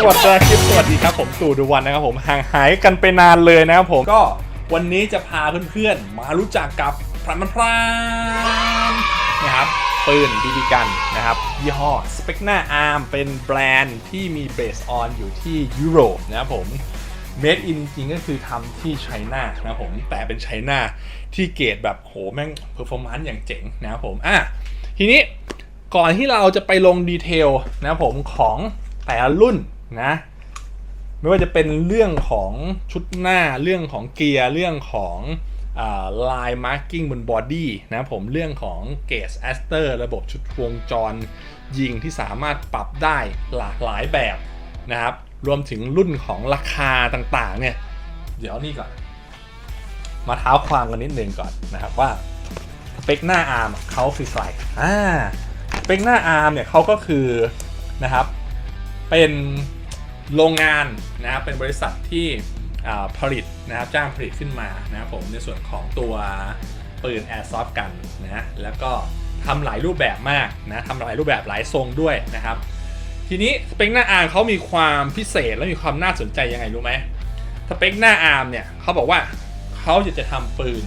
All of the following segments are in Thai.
สวัสดีครับสวัสดีครับผมตู่ดูวันนะครับผมห่างหายกันไปนานเลยนะครับผมก็วันนี้จะพาเพื่อนๆมารู้จักกับพรันมันพรานนะครับปืนบีบีกันนะครับยี่ห้อ s p e c n a Arm เป็นแบรนด์ที่มีเบสออนอยู่ที่ยุโรปนะครับผม Made in จริงก็คือทำที่ไชน่านะครับผมแต่เป็นไชน่าที่เกรดแบบโหแม่งเพอร์ฟอร์มนซ์อย่างเจ๋งนะครับผมอะทีนี้ก่อนที่เราจะไปลงดีเทลนะครับผมของแต่ละรุ่น นะไม่ว่าจะเป็นเรื่องของชุดหน้าเรื่องของเกียร์เรื่องของลายมาร์กิ้งบนบอดี้นะผมเรื่องของเกจแอสเตอร์ระบบชุดวงจรยิงที่สามารถปรับได้หลากหลายแบบนะครับรวมถึงรุ่นของราคาต่างๆเนี่ยเดี๋ยวนี่ก่อน มาเท้าความกันนิดนึงก่อนนะครับว่าสเปคหน้าอาร์มเขาคือใครอ่าสเปคหน้าอาร์มเนี่ยเขาก็คือนะครับเป็น โรงงานนะครับเป็นบริษัทที่ผลิตนะครับจ้างผลิตขึ้นมานะครับผมในส่วนของตัวปืน Airsoft กันนะแล้วก็ทำหลายรูปแบบมากนะทำหลายรูปแบบหลายทรงด้วยนะครับ ทีนี้สเปคหน้าอาร์มเขามีความพิเศษและมีความน่าสนใจยังไงรู้ไหมสเปคหน้าอาร์มเนี่ยเขาบอกว่าเขาอยากจะทำปืน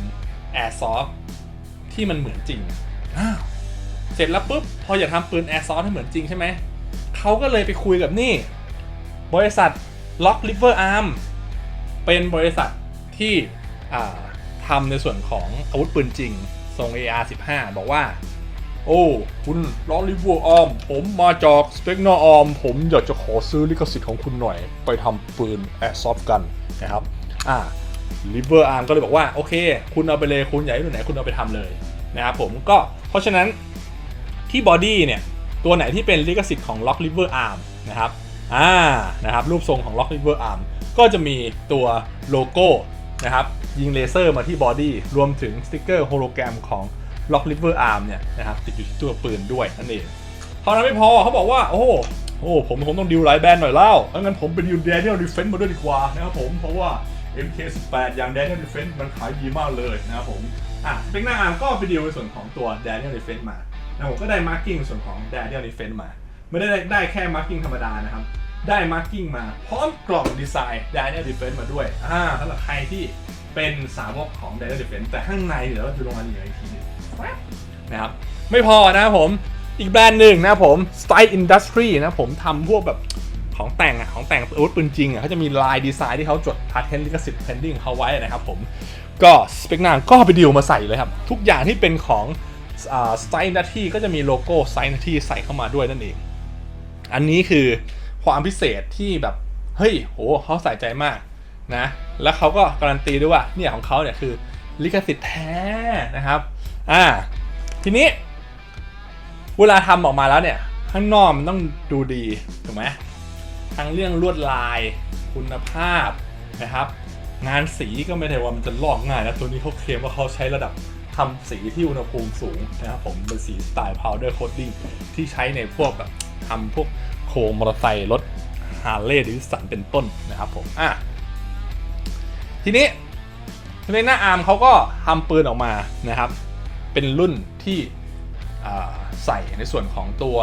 Airsoft ที่มันเหมือนจริงเสร็จแล้วปุ๊บพออยากทำปืน Airsoft ให้เหมือนจริงใช่ไหมเขาก็เลยไปคุยกับนี่ บริษัท Lock River Arm เป็นบริษัทที่ทำในส่วนของอาวุธปืนจริงทรง AR-15 บอกว่า โอ้ คุณลอริเวอร์ออมผมมาจากสเปกนออมผมอยากจะขอซื้อลิขสิทธิ์ของคุณหน่อย ไปทำปืนแอร์ซอฟกันนะครับอ่าลิเวอร์อาร์มก็เลยบอกว่า โอเค คุณเอาไปเลยคุณอยากให้ตัวไหนคุณเอาไปทำเลยนะครับผมก็เพราะฉะนั้นที่บอดี้เนี่ย ตัวไหนที่เป็นลิขสิทธิ์ของ Lock River Arm นะครับ อ่านะครับรูปทรงของ Lock River Arm ก็จะมีตัวโลโก้นะครับยิงเลเซอร์มาที่บอดี้รวมถึงสติกเกอร์โฮโลแกรมของ Lock River Arm เนี่ยนะครับติดอยู่ที่ตัวปืนด้วยนั่นเองเท่านั้นไม่พอเขาบอกว่า โอ้โหโอ้ผมผมต้องดิวหลายแบรนด์หน่อยเล่าเอางั้นผมไปดิว Daniel Defense มาด้วยดีกว่านะครับผมเพราะว่า MK18 อย่าง Daniel Defense มันขายดีมากเลยนะครับผม อะสเปกหน้าอาร์มก็ไปดิวในส่วนของตัว Daniel Defense มานะผมก็ได้มาร์กิ้งส่วนของ Daniel Defense มา ไม่ได้ได้แค่มาร์กิ้งธรรมดานะครับ ได้มาร์กิ้งมาพร้อมกล่องดีไซน์ Daniel Defense มาด้วยอ่าสำหรับใครที่เป็นสาวกของ Daniel Defense แต่ข้างในเดี๋ยวเราจะลงรายละเอียดอีกทีนึงนะครับไม่พอนะครับผมอีกแบรนด์หนึ่งนะผม Style Industry นะผมทำพวกแบบของแต่งอะของแต่งอาวุธปืนจริงอะเขาจะมีลายดีไซน์ที่เขาจดพาเทนต์ลิขสิทธิ์เพนดิ้งเขาไว้นะครับผมก็สเปกนางก็ไปดิวมาใส่เลยครับ ทุกอย่างที่เป็นของสไตล์หน้าที่ก็จะมีโลโก้ไซต์หน้าที่ใส่เข้ามาด้วยนั่นเอง อันนี้คือความพิเศษที่แบบ เฮ้ยโหเขาใส่ใจมากนะ แล้วเขาก็การันตีด้วยว่าเนี่ยของเขาเนี่ยคือลิขสิทธิ์แท้นะครับอ่าทีนี้ เวลาทำออกมาแล้วเนี่ย ข้างนอกมันต้องดูดีถูกไหมทั้งเรื่องลวดลายคุณภาพนะครับ งานสีก็ไม่ได้ว่ามันจะลอกง่ายนะตัวนี้เขาเคลมว่าเขาใช้ระดับทำสีที่อุณหภูมิสูงนะครับผมเป็นสีสไตล์ powder coating ที่ใช้ในพวกแบบ ทำพวกโครงมอเตอร์ไซค์รถฮาร์เลย์ดิสันเป็นต้นนะครับผมอะทีนี้ในหน้าอาร์มเขาก็ทำปืนออกมานะครับ เป็นรุ่นที่ใส่ในส่วนของตัว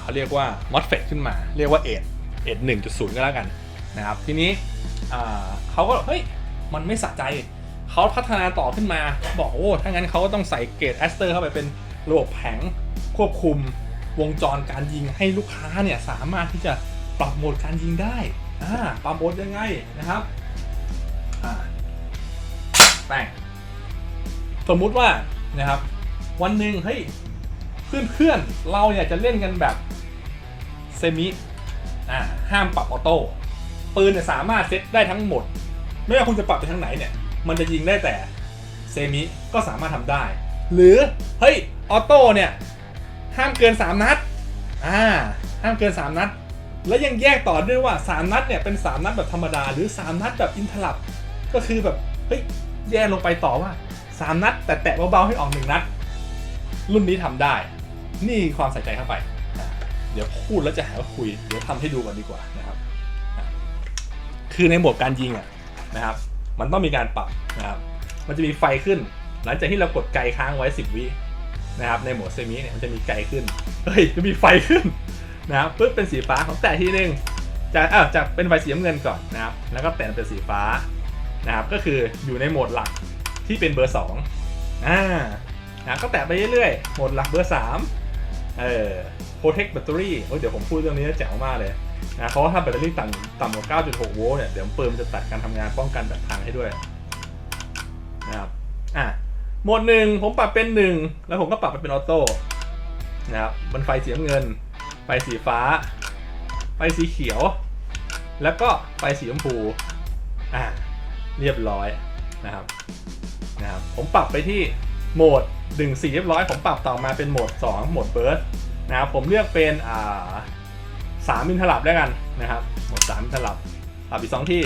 เขาเรียกว่า MOSFET ขึ้นมา เรียกว่าเอ็ดเอ็ดหนึ่งจุดศูนย์ก็แล้วกันนะครับ ทีนี้เขาก็เฮ้ยมันไม่สะใจเขาพัฒนาต่อขึ้นมา บอกโอ้ถ้างั้นเขาก็ต้องใส่เกรดแอสเตอร์เข้าไปเป็นระบบแผงควบคุม วงจรการยิงให้ลูกค้าเนี่ยสามารถที่จะปรับโหมดการยิงได้อ่าปรับโหมดยังไงนะครับอ่าแป้งสมมุติว่านะครับวันหนึ่งเฮ้ยเพื่อนๆเราอยากจะเล่นกันแบบเซมิอ่าห้ามปรับออโต้ปืนเนี่ยสามารถเซตได้ทั้งหมด ไม่ว่าคุณจะปรับไปทางไหนเนี่ย มันจะยิงได้แต่เซมิก็สามารถทำได้ หรือเฮ้ยออโต้เนี่ย ห้ามเกิน 3 นัด อ่า ห้ามเกิน 3 นัด แล้วยังแยกต่อด้วยว่า 3 นัดเนี่ยเป็น 3 นัดแบบธรรมดา หรือ 3 นัดแบบอินทลับ ก็คือแบบ เฮ้ย แยกลงไปต่อว่า 3 นัด แต่แตะเบาๆให้ออก 1 นัด รุ่นนี้ทำได้ นี่ความใส่ใจเข้าไป เดี๋ยวพูดแล้วจะหาว่าคุย เดี๋ยวทำให้ดูก่อนดีกว่านะครับ คือในโหมดการยิงอะนะครับ มันต้องมีการปรับนะครับ มันจะมีไฟขึ้น หลังจากที่เรากดไกลค้างไว้ 10 วิ นะครับในโหมดเซมิเนี่ยมันจะมีไกลขึ้นเฮ้ยจะมีไฟขึ้นนะครับปึ๊บเป็นสีฟ้าของแตะทีนึงจากอ้าวจากเป็นไฟสีน้ำเงินก่อนนะครับแล้วก็แตะเป็นสีฟ้านะครับก็คืออยู่ในโหมดหลักที่เป็นเบอร์2อ่านะก็แตะไปเรื่อยๆโหมดหลักเบอร์3เออ protect battery โอ้ยเดี๋ยวผมพูดเรื่องนี้แจ๋วมากเลยนะเพราะว่าถ้าแบตเตอรี่ต่ำต่ำกว่า 9.6 โวลต์เนี่ยเดี๋ยวปืนมันจะตัดการทำงานป้องกันแบบพังให้ด้วยนะครับอะ หมดหนึ่งผมปรับเป็นหนึ่งแล้วผมก็ปรับไปเป็นออโต้นะครับมันไฟสีเงิน ไฟสีฟ้า ไฟสีเขียว แล้วก็ไฟสีชมพูอ่าเรียบร้อยนะครับนะครับผมปรับไปที่โหมดดึงสีเรียบร้อย ผมปรับต่อมาเป็นโหมด 2 โหมดเบิร์สนะครับผมเลือกเป็นอ่าสามมินทลับแล้วกันนะครับ โหมดสามมินทลับปรับอีกสองที่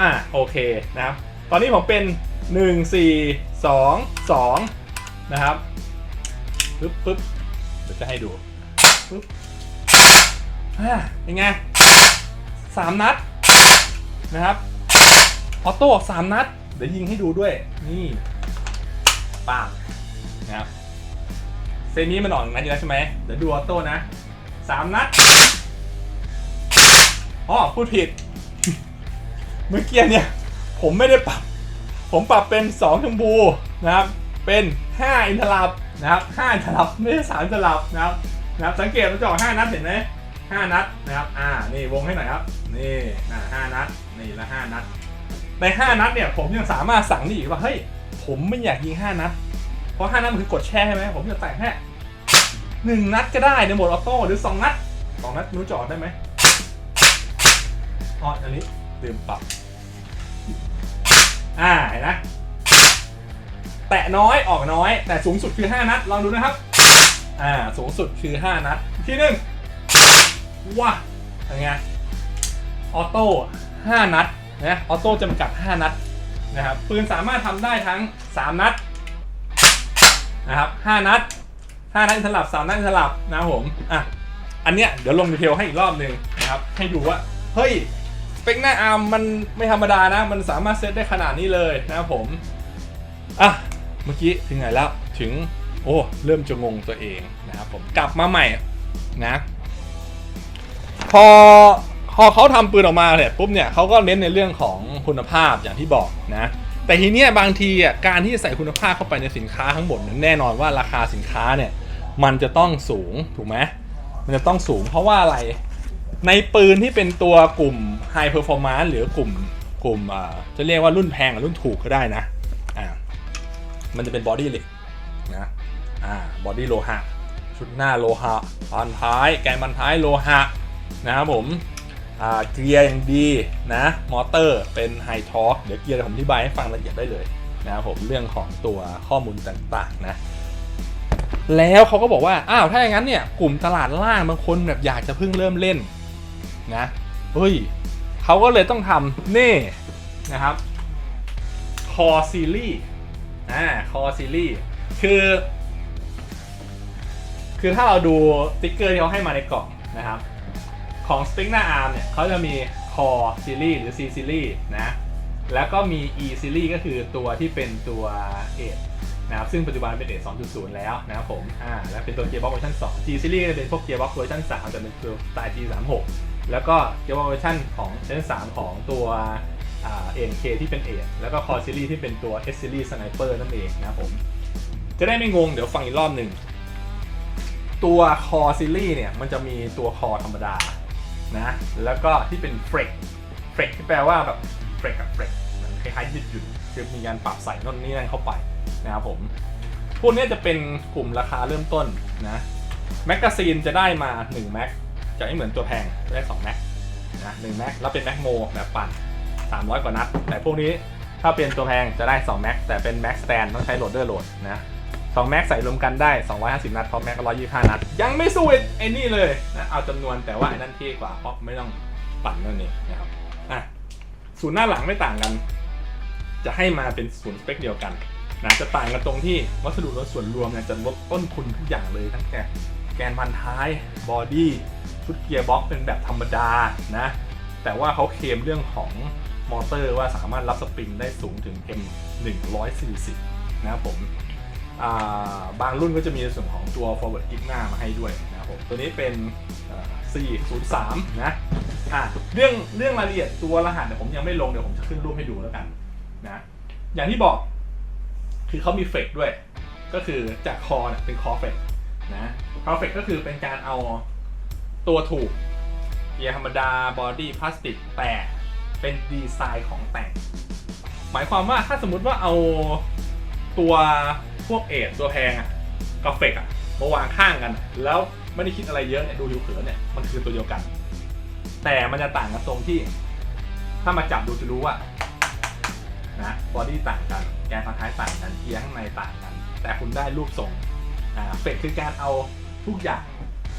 อ่าโอเคนะครับ ตอนนี้ผมเป็น 1 4 2 2 นะครับปึ๊บปึ๊บเดี๋ยวจะให้ดูปึ๊บอ่าเป็นไงสามนัดนะครับออโต้สามนัด เดี๋ยวยิงให้ดูด้วย นี่ปากนะครับเซนี้มันออกนัดอยู่แล้วใช่ไหมเดี๋ยวดูออโต้นะสามนัดอ๋อพูดผิด เมื่อกี้เนี่ย ผมไม่ได้ปรับ ผมปรับเป็น 2 ชมพูนะครับ เป็น 5 อินทลับนะครับ5อินทลับไม่ใช่3อินทลับนะครับนะครับ สังเกตมันจะออก5นัดเห็นไหม5นัดนะครับ อ่า นี่วงให้หน่อยครับ นี่อ่า5นัด นี่ละ5นัด ใน 5 นัดเนี่ยผมยังสามารถสั่งได้อีกว่า เฮ้ย ผมไม่อยากยิง 5 นัด เพราะ 5 นัดมันคือกดแช่ใช่ไหม ผมจะแต่งแค่หนึ่งนัดก็ได้ในโหมดออโต้หรือ2นัด2นัดนู้นจออกได้ไหมอ๋ออันนี้ลืมปรับ อ่าเห็นนะแตะน้อยออกน้อย แต่สูงสุดคือ 5 นัด ลองดูนะครับ อ่า สูงสุดคือ 5 นัด ที่หนึ่งว้าเป็นไงออโต้5นัดนะออโต้จำกัด 5 นัดนะครับปืนสามารถทำได้ทั้ง 3 นัดนะครับ5นัด5นัดอินทลับ3นัดอินทลับนะผมอะอันเนี้ยเดี๋ยวลงดีเทลให้อีกรอบหนึ่งนะครับให้ดูว่าเฮ้ย เปคหน้าอาร์มมันไม่ธรรมดานะ มันสามารถเซตได้ขนาดนี้เลยนะครับผม อะ เมื่อกี้ถึงไหนแล้ว ถึง โอ้ เริ่มจะงงตัวเองนะครับผม กลับมาใหม่นะ พอพอเขาทำปืนออกมาเนี่ยปุ๊บเนี่ยเขาก็เน้นในเรื่องของคุณภาพอย่างที่บอกนะ แต่ทีเนี้ยบางทีอะการที่จะใส่คุณภาพเข้าไปในสินค้าทั้งหมดนี่ยแน่นอนว่าราคาสินค้าเนี่ยมันจะต้องสูงถูกไหมมันจะต้องสูงเพราะว่าอะไร ในปืนที่เป็นตัวกลุ่ม High Performance หรือกลุ่มกลุ่มอ่าจะเรียกว่ารุ่นแพงกับรุ่นถูกก็ได้นะอ่ามันจะเป็นบอดี้เหล็กนะอ่าบอดี้โลหะ ชุดหน้าโลหะบันท้ายแกนบันท้ายโลหะนะครับผมอ่าเกียร์อย่างดีนะมอเตอร์เป็นไฮทอร์กเดี๋ยวเกียร์ผมอธิบายให้ฟังละเอียดได้เลยนะครับผมเรื่องของตัวข้อมูลต่างๆนะแล้วเขาก็บอกว่า อ้าว ถ้าอย่างนั้นเนี่ย กลุ่มตลาดล่างบางคนแบบอยากจะเพิ่งเริ่มเล่น นะเฮ้ยเขาก็เลยต้องทำนี่นะครับ Core Series อ่า Core Series คือ คือถ้าเราดูสติ๊กเกอร์ที่เขาให้มาในกล่องนะครับ ของสติ๊กหน้าอาร์มเนี่ยเขาจะมี Core Series หรือ C Series นะแล้วก็มี E Series ก็คือตัวที่เป็นตัวเอทนะครับซึ่งปัจจุบันเป็นเอท2.0 แล้วนะครับผมอ่าแล้วเป็นตัวเกียร์บ็อกเวอร์ชัน2 G Series จะเป็นพวกเกียร์บ็อกเวอร์ชัน3แต่เป็นตัวสไตล์ G36 แล้วก็เกียร์บ็อกเวอร์ชันของเจน3 ของตัวเอ่า AMK ที่เป็นเอทแล้วก็ Core Series ที่เป็นตัว S Series Sniper นั่นเองนะผม จะได้ไม่งงเดี๋ยวฟังอีกรอบหนึ่ง ตัว Core Series เนี่ยมันจะมีตัว Core ธรรมดานะ แล้วก็ที่เป็น Flex Flex ที่แปลว่าแบบ Flex กับ Flex มันคล้ายๆยืดหยุ่นคือมีการปรับใส่น่นนี่นั่นเข้าไปนะครับผม พวกนี้จะเป็นกลุ่มราคาเริ่มต้นนะแมกกาซีนจะได้มา1แม็ก จะไม่เหมือนตัวแพงได้2แม็กนะ1แม็กแล้วเป็นแม็กโมแบบปั่น 300 กว่านัด แต่พวกนี้ถ้าเป็นตัวแพงจะได้2แม็กแต่เป็นแม็กสแตนต้องใช้โหลดเดอร์โหลดนะสองแม็กใส่รวมกันได้ 250 นัดเพราะแม็กก็125 นัด ยังไม่สู้ไอ้นี่เลยนะเอาจำนวนแต่ว่าไอ้นั่นเท่กว่าเพราะไม่ต้องปั่นนั่นเองนะครับอะศูนย์หน้าหลังไม่ต่างกัน จะให้มาเป็นศูนย์สเปคเดียวกันนะจะต่างกันตรงที่วัสดุลดส่วนรวมเนี่ยจะลดต้นทุนทุกอย่างเลยทั้งแกแกนพันท้ายบอดี้ ชุดเกียร์บ็อกซ์เป็นแบบธรรมดานะ แต่ว่าเขาเคลมเรื่องของมอเตอร์ว่าสามารถรับสปริงได้สูงถึง M 140นะครับผมาบางรุ่นก็จะมีส่วนของตัว forward kick หน้ามาให้ด้วยนะครับผมตัวนี้เป็น 403 นะอะเรื่องเรื่องรายละเอียดตัวรหัสเนี่ยผมยังไม่ลงเดี๋ยวผมจะขึ้นรูปให้ดูแล้วกันนะอย่างที่บอกคือเขามีเฟกด้วย ก็คือจากคอเนี่ยเป็นคอเฟกนะคอเฟกก็คือเป็นการเอา ตัวถูกเกียร์ธรรมดาบอดี้พลาสติกแต่เป็นดีไซน์ของแต่ง หมายความว่าถ้าสมมุติว่าเอาตัวพวกเอทตัวแพงอะกับเฟกอะมาวางข้างกัน แล้วไม่ได้คิดอะไรเยอะเนี่ยดูผิวเผินเนี่ยมันคือตัวเดียวกัน แต่มันจะต่างกันตรงที่ ถ้ามาจับดูจะรู้ว่านะบอดี้ต่างกันแกนพันท้ายต่างกันเกียร์ข้างในต่างกัน แต่คุณได้รูปทรงอ่าเฟกคือการเอาทุกอย่าง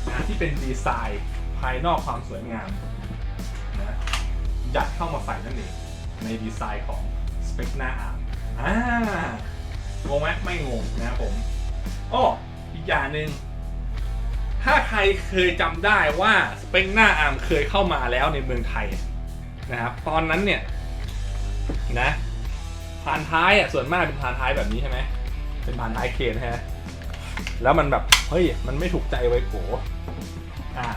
นะที่เป็นดีไซน์ภายนอกความสวยงามนะยัดเข้ามาใส่นั่นเองในดีไซน์ของสเปคหน้าอาร์มอ่างงไหมไม่งงนะครับผมอ้ออีกอย่างหนึ่งถ้าใครเคยจำได้ว่าสเปคหน้าอาร์มเคยเข้ามาแล้วในเมืองไทยนะครับตอนนั้นเนี่ยนะพานท้ายอะส่วนมากเป็นพานท้ายแบบนี้ใช่ไหมเป็นพานท้ายเคนใช่ไหม แล้วมันแบบเฮ้ยมันไม่ถูกใจไวโกอ่า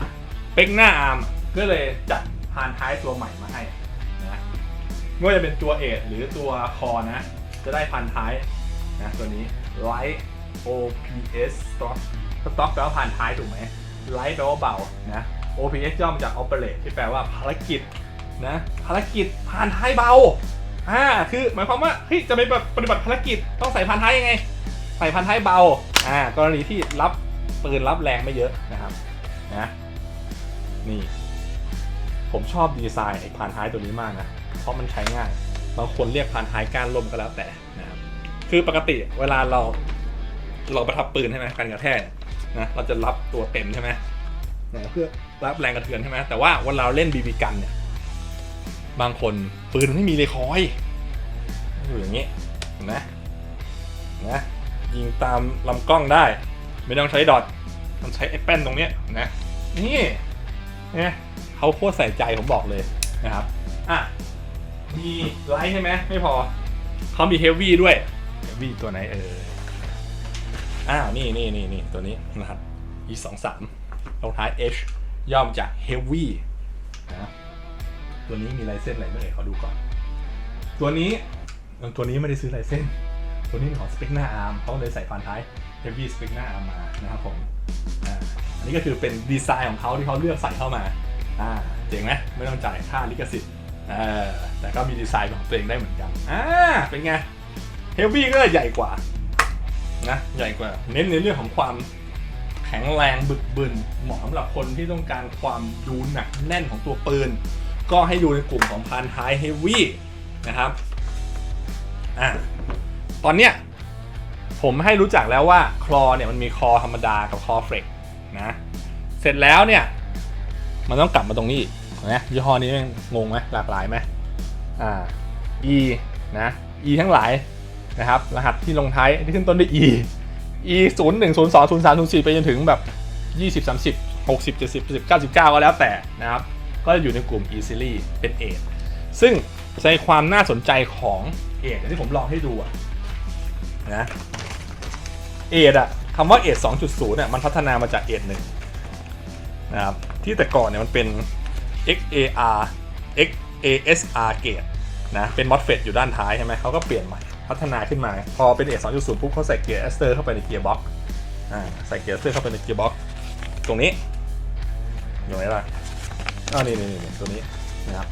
เป็กหน้าอาร์มก็เลยจัดพานท้ายตัวใหม่มาให้นะไม่ว่าจะเป็นตัวเอทหรือตัวคอนะ จะได้พันท้ายนะตัวนี้ Light OPS Stock Stock แปลว่าพันท้ายถูกไหม Light แปลว่าเบานะ OPS ย่อมาจาก Operate ที่แปลว่าภารกิจนะภารกิจผ่านท้ายเบาอ่าคือหมายความว่าเฮ้ยจะไปแบบปฏิบัติภารกิจต้องใส่พันท้ายยังไง ใส่พันท้ายเบา อ่า กรณีที่รับปืนรับแรงไม่เยอะนะครับ นะ นี่ ผมชอบดีไซน์ไอ้พันท้ายตัวนี้มากนะ เพราะมันใช้ง่าย บางคนเรียกพันท้ายก้านลมก็แล้วแต่นะครับ คือปกติเวลาเรา เราประทับปืนใช่ไหมการกระแทกนะ เราจะรับตัวเต็มใช่ไหมนะเพื่อรับแรงกระเทือนใช่ไหมแต่ว่าเวลาเราเล่นบีบีกันเนี่ย บางคนปืนมันไม่มีเลยคอยอยู่อย่างนี้เห็นไหมนะ ยิงตามลำกล้องได้ ไม่ต้องใช้ดอทต้องใช้ไอ้แป้นตรงเนี้ยนะนี่เนี่ยเขาโคตรใส่ใจผมบอกเลยนะครับอะมีไลท์ใช่ไหมไม่พอเขามีเฮฟวี่ด้วยเฮฟวี่ตัวไหนเอออ้าวนี่นี่นี่นี่ตัวนี้นะครับ e สองสามรองท้าย H ย่อมจาก heavy นะตัวนี้มีลายเส้นอะไรไม่เอ่ยขอดูก่อน ตัวนี้ตัวนี้ไม่ได้ซื้อลายเส้น ตัวนี้ของสเปกหน้าอาร์มเขาเลยใส่ฟันท้าย heavy สเปกหน้าอาร์มมานะครับผมอันนี้ก็คือเป็นดีไซน์ของเขาที่เขาเลือกใส่เข้ามาอ่าเจ๋งไหมไม่ต้องจ่ายค่าลิขสิทธิ์อแต่ก็มีดีไซน์ของตัวเองได้เหมือนกันอ่าเป็นไง heavy ก็ใหญ่กว่านะใหญ่กว่า เน้นในเรื่องของความแข็งแรงบึกบึนเหมาะสำหรับคนที่ต้องการความดูหนักแน่นของตัวปืน ก็ให้ดูในกลุ่มของพันท้ายเฮฟวี่นะครับอะ ตอนเนี้ยผมให้รู้จักแล้วว่าคลอเนี่ยมันมีคอธรรมดากับคอเฟรกนะเสร็จแล้วเนี่ยมันต้องกลับมาตรงนี้นไหมยี่ห้อนี้แม่งงงไหมหลากหลายไหมอ่า E นะ E ทั้งหลายนะครับรหัสที่ลงท้ายที่ขึ้นต้นด้วย E E 0 1 0 2 0 3 0 4ไปจนถึงแบบ20 30 60 70 90 99ก็แล้วแต่นะครับ ก็จะอยู่ในกลุ่ม e a s เป็นเอทซึ่งใจความน่าสนใจของเอทที่ผมลองให้ดูอะ นะเอทอะคำว่าเอท2.0เนี่ยมันพัฒนามาจากเอทหนึ่งนะครับที่แต่ก่อนเนี่ยมันเป็น XAR XASR เกตนะเป็น MOSFET อยู่ด้านท้ายใช่ไหมเขาก็เปลี่ยนใหม่พัฒนาขึ้นมา พอเป็นเอท2.0ปุ๊บเขาใส่เกียร์เอสเตอร์เข้าไปในเกียร์บ็อกอ่าใส่เกียร์เอสเตอร์เข้าไปในเกียร์บ็อกตรงนี้อยู่ไหนล่ะอ่านี่นี่นี่ตัวนี้นะครับ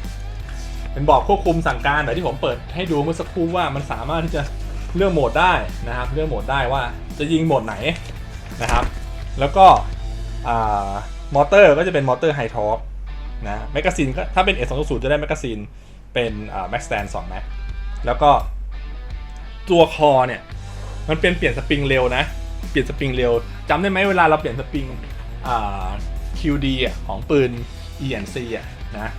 เป็นบอร์ดควบคุมสั่งการแบบที่ผมเปิดให้ดูเมื่อสักครู่ว่ามันสามารถที่จะ เลือกโหมดได้นะครับ เลือกโหมดได้ว่าจะยิงโหมดไหนนะครับ แล้วก็มอเตอร์ก็จะเป็นมอเตอร์ไฮทอร์กนะแมกกาซีนก็ถ้าเป็น S 2 0จะได้แมกกาซีนเป็นแม็กสแตน2แม็กแล้วก็ตัวคอเนี่ย มันเป็นเปลี่ยนสปริงเร็วนะ เปลี่ยนสปริงเร็วจำได้ไหมเวลาเราเปลี่ยนสปริงอ่า QD ของปืน ENC อะนะ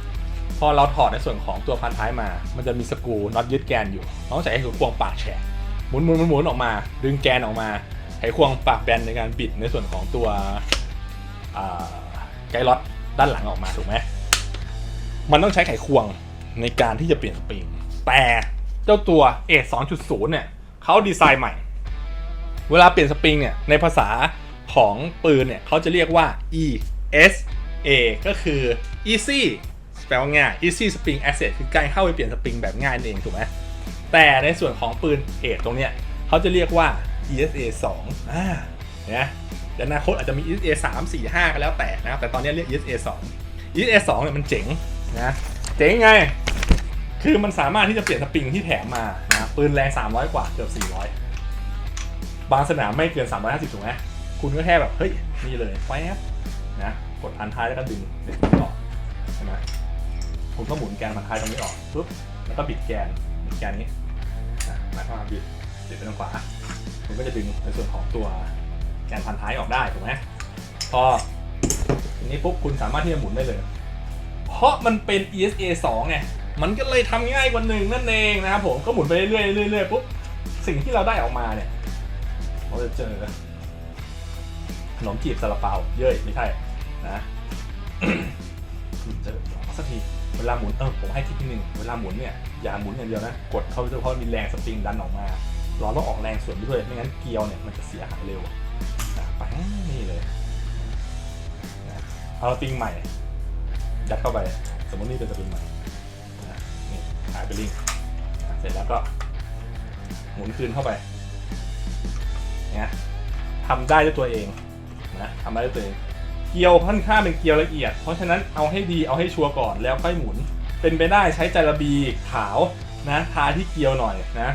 พอเราถอดในส่วนของตัวพันท้ายมา มันจะมีสกรูน็อตยึดแกนอยู่ ต้องใช้ไขควงปากแฉก มุนหมุนหมุนหมุนออกมา ดึงแกนออกมาไขควงปากแบนในการบิดในส่วนของตัวไกด์ล็อตด้านหลังออกมาถูกไหมมันต้องใช้ไขควงในการที่จะเปลี่ยนสปริง แต่เจ้าตัว A 2.0เนี่ยเขาดีไซน์ใหม่ เวลาเปลี่ยนสปริงเนี่ยในภาษาของปืนเนี่ยเขาจะเรียกว่า ESA ก็คือ easy แปลว่าง่าย easy spring access คือการเข้าไปเปลี่ยนสปริงแบบง่ายนั่นเองถูกไหม แต่ในส่วนของปืนเอทตรงเนี้ยเขาจะเรียกว่า ESA 2อ่าเนี่ยเดี๋ยวอนาคตอาจจะมี ESA 3 4 5ก็แล้วแต่นะครับแต่ตอนนี้เรียก ESA 2 ESA 2เนี่ยมันเจ๋งนะเจ๋งไง คือมันสามารถที่จะเปลี่ยนสปริงที่แถมมานะปืนแรง 300 กว่าเกือบ 400 บางสนามไม่เกิน 350 ถูกไหมคุณก็แค่แบบ เฮ้ย นี่เลยแป๊บนะกดพันท้ายแล้วก็ดึงดึงออกใช่ไหมคุณก็หมุนแกนพันท้ายตรงนี้ออกปุ๊บแล้วก็บิดแกน แกนนี้หมายความว่าบิดบิดไปทางขวาคุณก็จะดึงในส่วนของตัวแกนพันท้ายออกได้ถูกไหมพอทีนี้ปุ๊บคุณสามารถที่จะหมุนได้เลย เพราะมันเป็น ESA 2ไงมันก็เลยทำง่ายกว่าหนึ่งนั่นเองนะครับผมก็หมุนไปเรื่อยๆเรื่อยๆปุ๊บสิ่งที่เราได้ออกมาเนี่ยเราจะเจอขนมจีบซาลาเปาเย้ยไม่ใช่นะเจอสักที เวลาหมุนเออผมให้ทิปนิดนึงเวลาหมุนเนี่ยอย่าหมุนอย่างเดียวนะ กดเข้าไปด้วยเพราะมีแรงสปริงดันออกมาเราต้องออกแรงส่วนด้วยไม่งั้นเกลียวเนี่ยมันจะเสียหายเร็วไปนี่เลยเอาสปริงใหม่ยัดเข้าไป สมมตินี่เป็นสปริงใหม่นะนี่หายไปลิงเสร็จแล้วก็ หมุนคืนเข้าไปเนี่ยทำได้ด้วยตัวเองนะทำได้ด้วยตัวเอง เกลียวค่อนข้างเป็นเกลียวละเอียด เพราะฉะนั้นเอาให้ดีเอาให้ชัวร์ก่อนแล้วค่อยหมุน เป็นไปได้ใช้จาระบีขาวนะทาที่เกลียวหน่อยนะ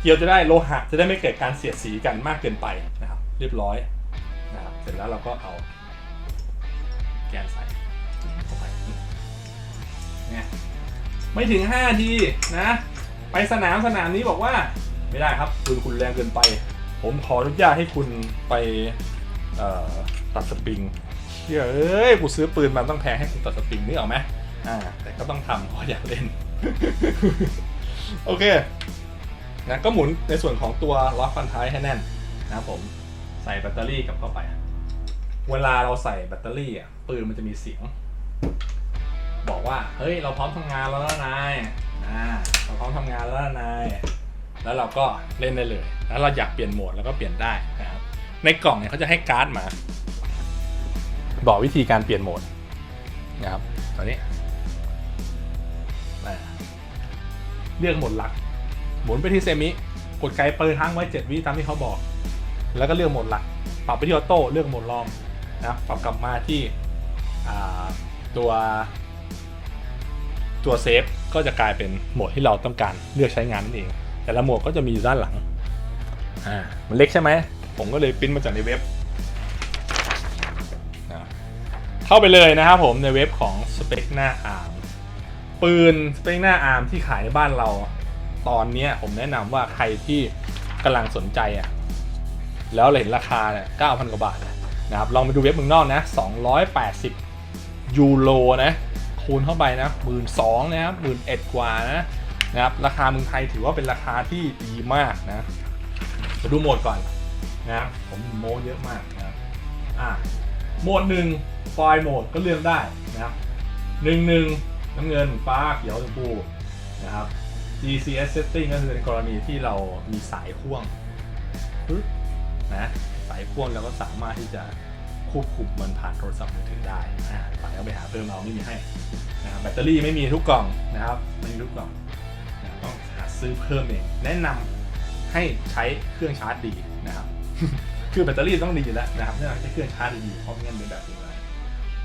เกลียวจะได้โลหะจะได้ไม่เกิดการเสียดสีกันมากเกินไปนะครับเรียบร้อยนะครับเสร็จแล้วเราก็เอาแกนใส่เข้าไปเนี่ยไม่ถึง5นาทีนะไปสนามสนามนี้บอกว่าไม่ได้ครับปืนคุณแรงเกินไป ผมขออนุญาตให้คุณไปตัดสปริง เชื่อเอ้ยกูซื้อปืนมันต้องแพงให้คุณตัดสปริงนี่ออกไหมอ่า แต่ก็ต้องทำเพราะอยากเล่น โอเคนะก็หมุนในส่วนของตัวล็อกฟันท้ายให้แน่นนะครับผมใส่แบตเตอรี่กับเข้าไป เวลาเราใส่แบตเตอรี่อะปืนมันจะมีเสียง บอกว่า เฮ้ย เราพร้อมทำงานแล้วนะนายอ่าเราพร้อมทำงานแล้วนะนายแล้วเราก็เล่นได้เลย แล้วเราอยากเปลี่ยนโหมดแล้วก็เปลี่ยนได้นะครับในกล่องเนี่ยเขาจะให้การ์ดมา บอกวิธีการเปลี่ยนโหมดนะครับตอนนี้เลือกโหมดหลัก หมุนไปที่เซมิกดไกลเปิดทั้งไว้ 7 วิตามที่เขาบอก แล้วก็เลือกโหมดหลัก ปรับไปที่ออโต้เลือกโหมดลอมนะปรับกลับมาที่ตัวตัวเซฟก็จะกลายเป็นโหมดที่เราต้องการเลือกใช้งานนั่นเอง แต่ละโหมดก็จะมีอยู่ด้านหลังอ่ามันเล็กใช่ไหมผมก็เลยปริ้นมาจากในเว็บ เข้าไปเลยนะครับผมในเว็บของสเป c หน้าอาร์มปืนสเป c หน้าอาร์มที่ขายในบ้านเรา ตอนนี้ผมแนะนำว่าใครที่กำลังสนใจอะแล้วเห็นราคาเนี่ย9,000กว่าบาทนะครับลองไปดูเว็บเมืองนอกนะ 280 ยูโรนะ คูณเข้าไปนะหมื่นสองนะครับหมื่นเอ็ดกว่านะนะครับราคาเมืองไทยถือว่าเป็นราคาที่ดีมากนะมาดูโหมดก่อนนะครับผมโมเยอะมากนะอะ โหมดหนึ่งฟล์โหมดก็เลือกได้นะครับหนึ่งหนึ่งน้ำเงินฟ้าเขียวชมพูนะครับ GCS setting ก็คือในกรณีที่เรามีสายพ่วงนะสายพ่วงเราก็สามารถที่จะควบคุมมันผ่านโทรศัพท์มือถือได้อ่าฝ่ายเอาไปหาเพิ่มเอาไม่มีให้นะครับแบตเตอรี่ไม่มีทุกกล่องนะครับไม่มีทุกกล่องนะต้องหาซื้อเพิ่มเอง แนะนำให้ใช้เครื่องชาร์จดีนะครับ คือแบตเตอรี่ต้องดีอยู่แล้วนะครับเนื่องจากเครื่องชาร์จดีเพราะไม่งั้นเป็นแบบนี้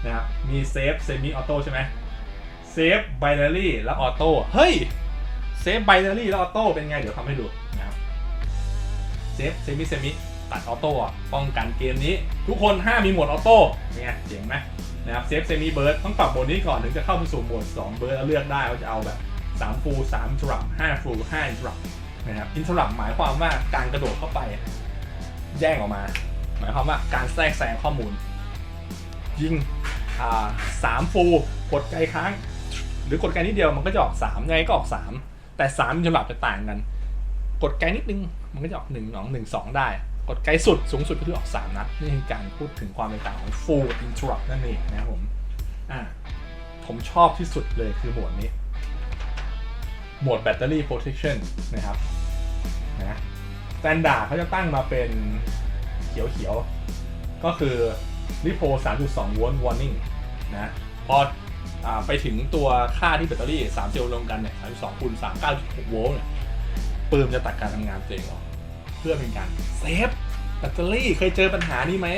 นะครับมีเซฟเซมิออโต้ใช่ไหมเซฟไบนารี่แล้วออโต้เฮ้ยเซฟไบนารี่แล้วออโต้เป็นไง เดี๋ยวทำให้ดูนะครับเซฟเซมิเซมิตัดออโต้ป้องกันเกมนี้ ทุกคนห้ามมีโหมดออโต้เป็นไงเจ๋งไหมนะครับเซฟเซมิเบิร์ดต้องปรับโหมดนี้ก่อนถึงจะเข้าไปสู่โหมด2เบิร์ดแล้วเลือกได้ว่าจะเอาแบบ3ฟูล3ทรัม5ฟูล5อินทรัมนะครับอินทรัมหมายความว่าการกระโดดเข้าไป แย่งออกมา หมายความว่าการแทรกแซงข้อมูล ยิงสามฟูกดไกลค้าง หรือกดไกลนิดเดียวมันก็จะออก3ยังไงก็ออก3แต่3อินทรัมจะต่างกัน กดไกลนิดนึงมันก็จะออก1 2 1 2ได้ กดไกลสุดสูงสุดก็คือออก3นัดนี่คือการพูดถึงความแตกต่างของ full interrupt นั่นเองนะครับผมอ่าผมชอบที่สุดเลยคือหมวดนี้ หมวด battery protection นะครับนะ s t นดาร์ดเขาจะตั้งมาเป็นเขียวๆ ก็คือริโพ3.2โวลต์ warning นะพออาไปถึงตัวค่าที่แบตเตอรี่ 3 เซลล์รวมกันเนี่ย3.2คูณ3 9.6โวลต์เนี่ยปืนจะตัดการทำงานตัวเองออกเพื่อเป็นการเซฟแบตเตอรี่เคยเจอปัญหานี้ไหม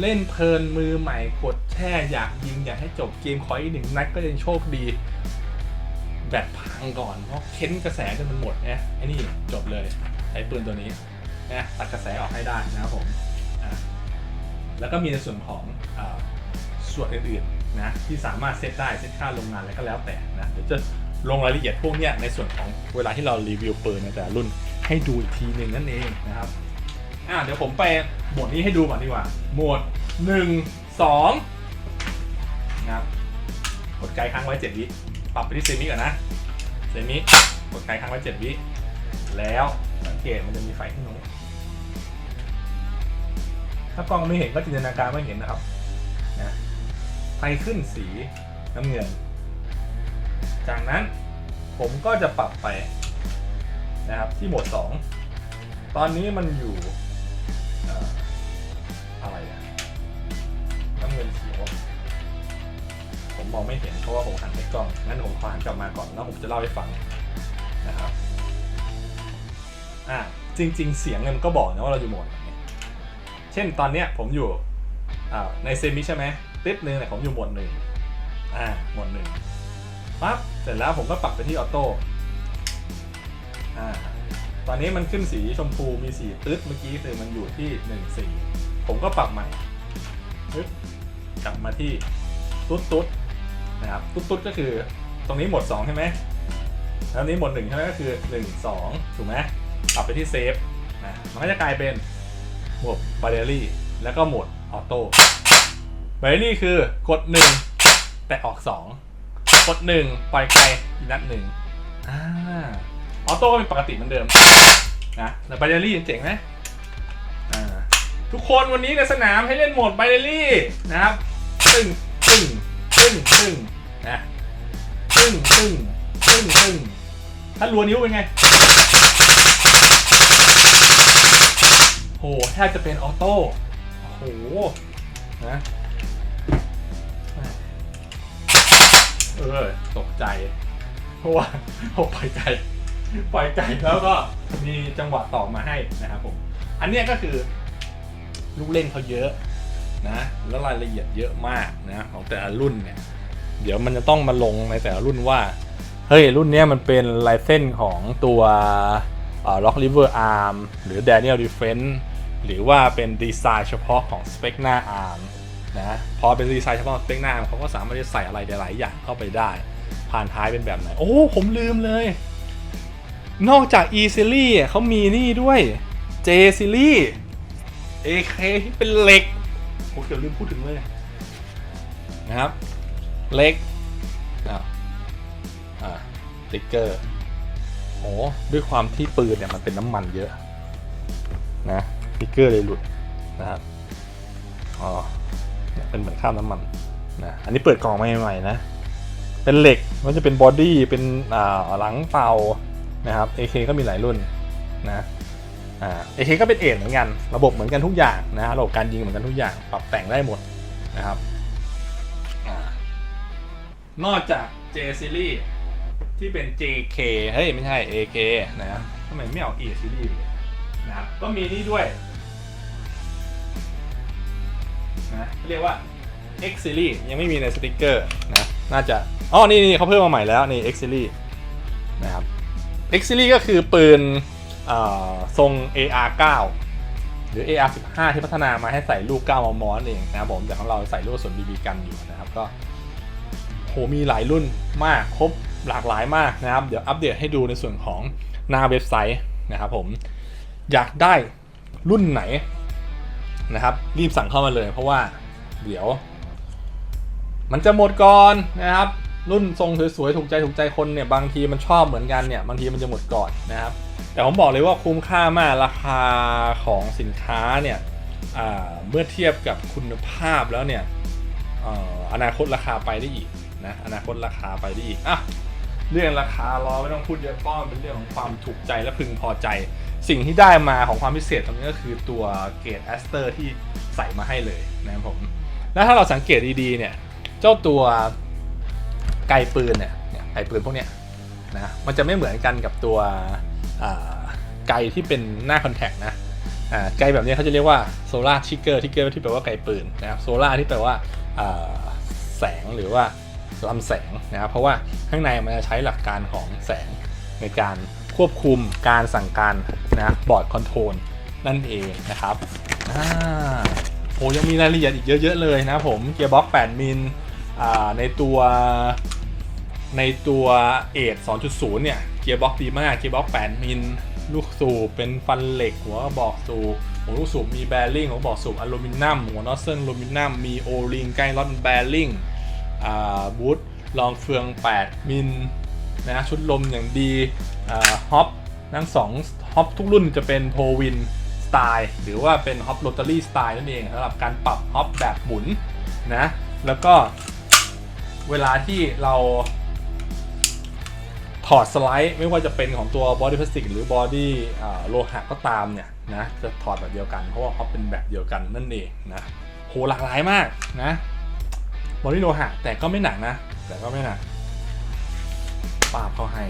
เล่นเพลินมือใหม่กดแช่อยากยิงอยากให้จบเกมขออีกหนึ่งนัดก็ยังโชคดี แบตพังก่อนเพราะเค้นกระแสจนมันหมดนี่ยไอ้นี่จบเลย ใช้ปืนตัวนี้นะตัดกระแสออกให้ได้นะครับผมแล้วก็มีในส่วนของอส่วนอื่นๆนะที่สามารถเซตได้เซตค่าโรงงานอะไรก็แล้วแต่นะเดี๋ยวจะลงรายละเอียดพวกนี้ในส่วนของเวลาที่เรารีวิวปืนในแต่ละรุ่นให้ดูอีกทีหนึ่งนั่นเองนะครับอะเดี๋ยวผมไปโหมดนี้ให้ดูก่อนดีกว่าโหมด1 2นะครับกดไกลค้างไว้ 7 วิปรับไปที่เซมิก่อนนะเซมิกดไกลค้างไว้ 7 วิแล้ว สังเกตมันจะมีไฟขึ้นตรงนี้ ถ้ากล้องไม่เห็นก็จินตนาการไม่เห็นนะครับนะไฟขึ้นสีน้ำเงิน จากนั้นผมก็จะปรับไปนะครับที่โหมด 2 ตอนนี้มันอยู่เอ่ออะไรอะน้ำเงินเขียวผมมองไม่เห็นเพราะว่าผมหันไปกล้อง งั้นผมขอหันกลับมาก่อนแล้วผมจะเล่าให้ฟังนะครับ อะจริง ๆ เสียงเนี่ยมันก็บอกนะว่าเราอยู่โหมดไหนเช่นตอนเนี้ยผมอยู่ในเซมิใช่ไหมติดหนึ่งเนี่ยผมอยู่หมดหนึ่งอ่าหมดหนึ่งปั๊บเสร็จแล้วผมก็ปรับไปที่ออโต้อ่าตอนนี้มันขึ้นสีชมพูมีสีตึ๊ดเมื่อกี้คือมันอยู่ที่หนึ่งสีผมก็ปรับใหม่ปึ๊บกลับมาที่ตุ๊ดตุ๊ดนะครับตุ๊ดตุ๊ดก็คือตรงนี้หมดสองใช่ไหมแล้วนี้หมดหนึ่งใช่ไหมก็คือหนึ่งสองถูกไหม ปรับไปที่เซฟนะมันก็จะกลายเป็นโหมดบาเ r รี่แล้วก็โหมดออโต้บาเ r รี่คือกด 1 แต่ออก 2 กด 1 ปล่อยไกลอีกนัดหนึ่งอ่าออโต้ก็เป็นปกติเหมือนเดิมนะแต่บาเ r รี่เจ๋งไหมทุกคนวันนี้ในสนามให้เล่นโหมดบาเ r รี่นะครับตึ้งตึ้งตึ้งตึ้งนะตึ้งตึ้งตึ้งตึ้งถ้ารัวนิ้วเป็นไง โหแทบจะเป็นออโต้โหนะเออตกใจ เพราะว่าผมปล่อยไก่ปล่อยไก่แล้วก็มีจังหวะต่อมาให้นะครับผม อันนี้ก็คือ ลูกเล่นเขาเยอะนะ แล้วรายละเอียดเยอะมากนะของแต่ละรุ่นเนี่ย เดี๋ยวมันจะต้องมาลงในแต่ละรุ่นว่า เฮ้ย รุ่นนี้มันเป็นลายเส้นของตัวล็อกลิเวอร์อาร์มหรือ Daniel d e f e n s หรือว่าเป็นดีไซน์เฉพาะของ s p e c หน้า ARM นะพอเป็นดีไซน์เฉพาะ s p e c หน้า ARM เขาก็สามารถจะใส่อะไรหลาย ๆ อย่างเข้าไปได้ ผ่านท้ายเป็นแบบไหน โอ้ ผมลืมเลย นอกจาก E Series อ่เขามีนี่ด้วย J Series AK ที่เป็นเหล็กโอ้เดี๋ยวลืมพูดถึงเลยนะครับเหล็กอ่าอ่าติ๊กเกอร์โอ้ด้วยความที่ปืนเนี่ยมันเป็นน้ำมันเยอะนะ สติ๊กเกอร์เลยหลุดนะครับอ๋อเป็นเหมือนข้ามน้ำมันนะอันนี้เปิดกล่องใหม่ๆนะ เป็นเหล็กมันจะเป็นบอดี้เป็นอ่าหลังเตานะครับ AK ก็มีหลายรุ่นนะอ่า AK ก็เป็นเอทเหมือนกัน ระบบเหมือนกันทุกอย่างนะระบบการยิงเหมือนกันทุกอย่าง ปรับแต่งได้หมดนะครับนอกจาก J Series ที่เป็น JK เฮ้ย ไม่ใช่ AK นะทำไมไม่เอา E Series นะครับก็มีนี่ด้วย นะเรียกว่า X Series ยังไม่มีในสติกเกอร์นะน่าจะอ๋อนี่นี่เขาเพิ่มมาใหม่แล้วนี่ X Series นะครับ X Series ก็คือปืนทรง AR9 หรือ AR15 ที่พัฒนามาให้ใส่ลูก 9 มมนั่นเองนะครับผมแต่ของเราใส่ลูกกระสุน BB กันอยู่นะครับก็โหมีหลายรุ่นมากครบหลากหลายมากนะครับ เดี๋ยวอัปเดตให้ดูในส่วนของหน้าเว็บไซต์นะครับผมอยากได้รุ่นไหน นะครับ รีบสั่งเข้ามาเลย เพราะว่าเดี๋ยว มันจะหมดก่อนนะครับ รุ่นทรงสวยๆถูกใจถูกใจคนเนี่ยบางทีมันชอบเหมือนกันเนี่ยบางทีมันจะหมดก่อนนะครับ แต่ผมบอกเลยว่าคุ้มค่ามากราคาของสินค้าเนี่ยเมื่อเทียบกับคุณภาพแล้วเนี่ยออนาคตราคาไปได้อีกนะอนาคตราคาไปได้อีกอะเรื่องราคารอไม่ต้องพูดเยอะเพราะมันเป็นเรื่องของความถูกใจและพึงพอใจ สิ่งที่ได้มาของความพิเศษตรงนี้ก็คือตัวเกรดแอสเตอร์ที่ใส่มาให้เลยนะครับผม แล้วถ้าเราสังเกตดีๆเนี่ย เจ้าตัวไกปืนเนี่ยไกปืนพวกเนี้ยนะมันจะไม่เหมือนกันกับตัวไกที่เป็นหน้าคอนแทคนะไกแบบนี้เขาจะเรียกว่าโซล่าทิกเกอร์ทิกเกอร์ที่แปลว่าไกปืนนะครับโซล่าที่แปลว่าแสงหรือว่าลำแสงนะครับเพราะว่าข้างในมันจะใช้หลักการของแสงในการ ควบคุมการสั่งการนะบอร์ดคอนโทรลนั่นเองนะครับโอ้ยังมีรายละเอียดอีกเยอะ ๆ เลยนะผมเกียร์บ็อก8มิลในตัวในตัวเอท2.0 เนี่ย เกียร์บ็อกดีมากเกียร์บ็อก8มิลลูกสูบเป็นฟันเหล็กหัวกระบอกสูบหัวลูกสูบมีแบริ่งหัวกระบอกสูบอลูมิเนียมหัวนอสเซิลอลูมิเนียมมีโอริงใกล้ล็อตแบริ่งบูทรองเฟือง 8 มิลนะชุดลมอย่างดี ฮอปทั้งสองฮอปทุกรุ่นจะเป็นโพวินสไตล์หรือว่าเป็นฮอปโรตารี่สไตล์นั่นเองสำหรับการปรับฮอปแบบหมุนนะแล้วก็เวลาที่เราถอดสไลด์ไม่ว่าจะเป็นของตัวบอดี้พลาสติกหรือบอดี้โลหะก็ตามเนี่ยนะจะถอดแบบเดียวกันเพราะว่าฮอปเป็นแบบเดียวกันนั่นเองนะโหหลากหลายมากนะบอดี้โลหะแต่ก็ไม่หนักนะ แต่ก็ไม่หนักปาบเขาให้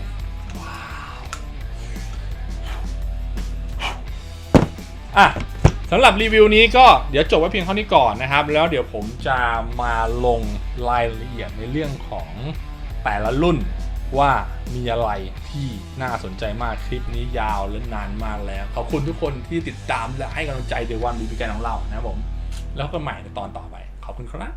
อะสำหรับรีวิวนี้ก็เดี๋ยวจบไว้เพียงเท่านี้ก่อนนะครับ แล้วเดี๋ยวผมจะมาลงรายละเอียดในเรื่องของแต่ละรุ่นว่ามีอะไรที่น่าสนใจมากคลิปนี้ยาวและนานมากแล้ว ขอบคุณทุกคนที่ติดตามและให้กำลังใจเดวันบีบีแกนของเรานะผม แล้วก็ใหม่ในตอนต่อไป ขอบคุณครับ